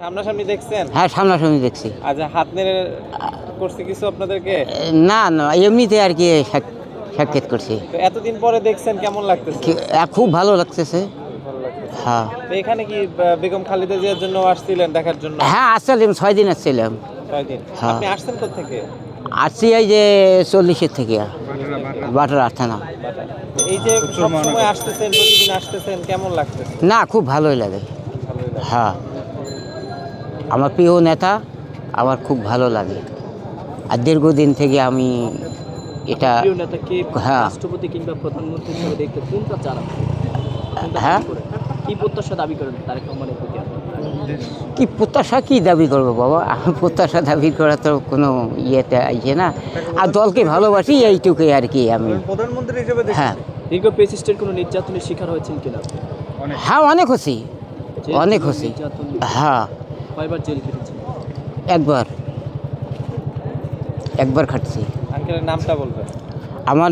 সামনাসামনি দেখছেন? হ্যাঁ সামনাসামনি দেখছি। আজ হাত নেড়ে করছে কিছু আপনাদেরকে? না না এমনিতে আর কি সাক- সাক্ষাৎ করছি। তো এতদিন পরে দেখছেন কেমন লাগতেছে? খুব ভালো লাগতেছে। হ্যাঁ। তো এখানে কি বেগম খালেদা জিয়ার জন্য আসছিলেন দেখার জন্য? হ্যাঁ আসছিলাম ছয় দিন আসছিলাম। হ্যাঁ। আপনি আসছেন কোথেকে আসছি এই যে চল্লিশের থেকে বাটার এই যে সব আসতেছেন প্রতিদিন আসতেছেন কেমন লাগতেছে? না খুব ভালোই লাগে। হ্যাঁ। আমার প্রিয় নেতা আমার খুব ভালো লাগে। আর দীর্ঘদিন থেকে আমি এটা হ্যাঁ। রাষ্ট্রপতি কিংবা প্রধানমন্ত্রী হিসেবে দেখতে কোনটা চান হ্যাঁ। কি প্রত্যাশা দাবি করেন তারেক রহমানের প্রতি? কি প্রত্যাশা কি দাবি করব বাবা? আমি প্রত্যাশা দাবি করা তো কোনো ইয়েতে আইছে না। আর দলকে ভালোবাসি এইটুকুই আর কি আমি। প্রধানমন্ত্রী হিসেবে হ্যাঁ। দীর্ঘ পেসিস্টের কোনো নির্যাতনের শিকার হয়েছেন কিনা? হ্যাঁ অনেক খুশি অনেক খুশি হ্যাঁ। কয়বার জেল খেটেছেন? একবার। একবার খাটছি। আঙ্কেলের নামটা বলবেন। আমার